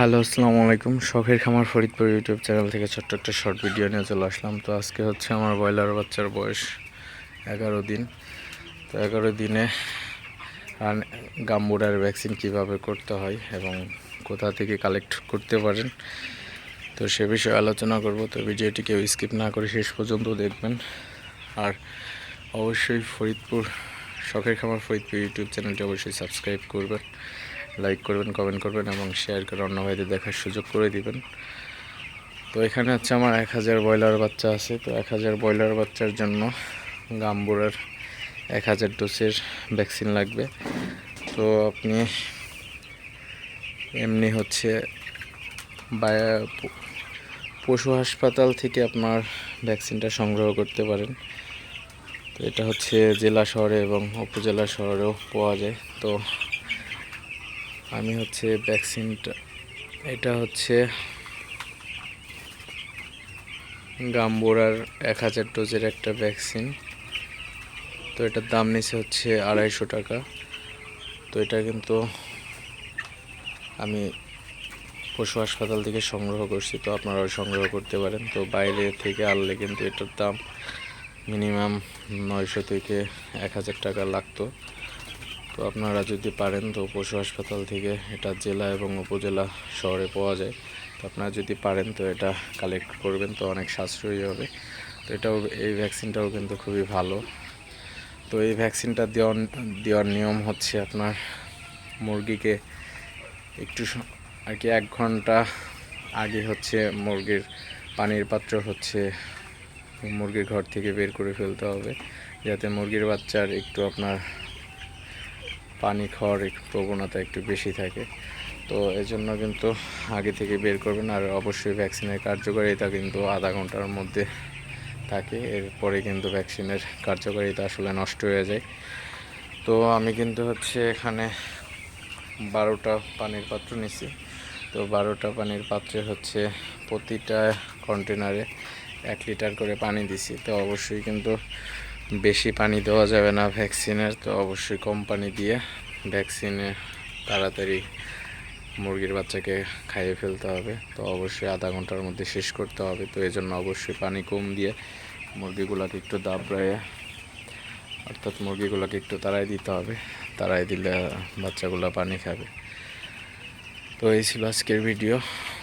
Hello, আসসালামু আলাইকুম। শখের খামার ফরিদপুর ইউটিউব চ্যানেল থেকে ছোট্ট একটা শর্ট ভিডিও নিয়ে চলে আসলাম। তো আজকে হচ্ছে আমার ব্রয়লার বাচ্চার বয়স এগারো দিন। তো এগারো দিনে রান গাম্বুরার ভ্যাকসিন কীভাবে করতে হয় এবং কোথা থেকে কালেক্ট করতে পারেন, তো সে বিষয়ে আলোচনা করব। তো ভিডিওটি কেউ স্কিপ না করে শেষ পর্যন্ত দেখবেন। আর অবশ্যই ফরিদপুর, শখের খামার ফরিদপুর ইউটিউব চ্যানেলটি অবশ্যই সাবস্ক্রাইব করবেন। লাইক করবেন কমেন্ট করবেন এবং শেয়ার করে অন্য ভাইদের দেখার সুযোগ করে দিবেন। তো এখানে হচ্ছে আমার এক হাজার ব্রয়লার বাচ্চা আছে। তো এক হাজার ব্রয়লার বাচ্চার জন্য গাম্বুরার এক হাজার ডোজের ভ্যাকসিন লাগবে। তো আপনি এমনি হচ্ছে পশু হাসপাতাল থেকে আপনার ভ্যাকসিনটা সংগ্রহ করতে পারেন। তো এটা হচ্ছে জেলা শহরে এবং উপজেলা শহরেও পাওয়া যায়। তো আমি হচ্ছে ভ্যাকসিনটা, এটা হচ্ছে গাম্বোরার এক হাজার ডোজের একটা ভ্যাকসিন। তো এটার দাম নিচে হচ্ছে আড়াইশো টাকা। তো এটা কিন্তু আমি পশু হাসপাতাল থেকে সংগ্রহ করছি, তো আপনারাও সংগ্রহ করতে পারেন। তো বাইরে থেকে আনলে কিন্তু এটার দাম মিনিমাম নয়শো থেকে এক হাজার টাকা লাগতো। তো আপনারা যদি পারেন তো পশু হাসপাতাল থেকে এটা জেলা এবং উপজেলা শহরে পাওয়া যায়। তো আপনারা যদি পারেন তো এটা কালেক্ট করবেন তো অনেক সাশ্রয়ী হবে। তো এটাও, এই ভ্যাকসিনটাও কিন্তু খুবই ভালো। তো এই ভ্যাকসিনটা দেওয়ার দেওয়ার নিয়ম হচ্ছে আপনার মুরগিকে একটু আর কি এক ঘণ্টা আগে হচ্ছে মুরগির পানির পাত্র হচ্ছে মুরগির ঘর থেকে বের করে ফেলতে হবে। যাতে মুরগির বাচ্চার একটু আপনার পানি খাওয়ার প্রবণতা একটু বেশি থাকে। তো এজন্য কিন্তু আগে থেকে বের করবেন আর অবশ্যই ভ্যাকসিনের কার্যকারিতা কিন্তু আধা ঘণ্টার মধ্যে থাকে। এরপরে কিন্তু ভ্যাকসিনের কার্যকারিতা আসলে নষ্ট হয়ে যায়। তো আমি কিন্তু হচ্ছে এখানে বারোটা পানির পাত্র নিছি। তো বারোটা পানির পাত্রে হচ্ছে প্রতিটা কন্টেনারে এক লিটার করে পানি দিছি। তো অবশ্যই কিন্তু বেশি পানি দেওয়া যাবে না ভ্যাকসিনের, তো অবশ্যই কম পানি দিয়ে ভ্যাকসিনে তাড়াতাড়ি মুরগির বাচ্চাকে খাইয়ে ফেলতে হবে। তো অবশ্যই আধা ঘণ্টার মধ্যে শেষ করতে হবে। তো এই জন্য অবশ্যই পানি কম দিয়ে মুরগিগুলোকে একটু দাবড়ায়, অর্থাৎ মুরগিগুলোকে একটু তাড়াই দিতে হবে। তাড়াই দিলে বাচ্চাগুলো পানি খাবে। তো এই ছিল আজকের ভিডিও।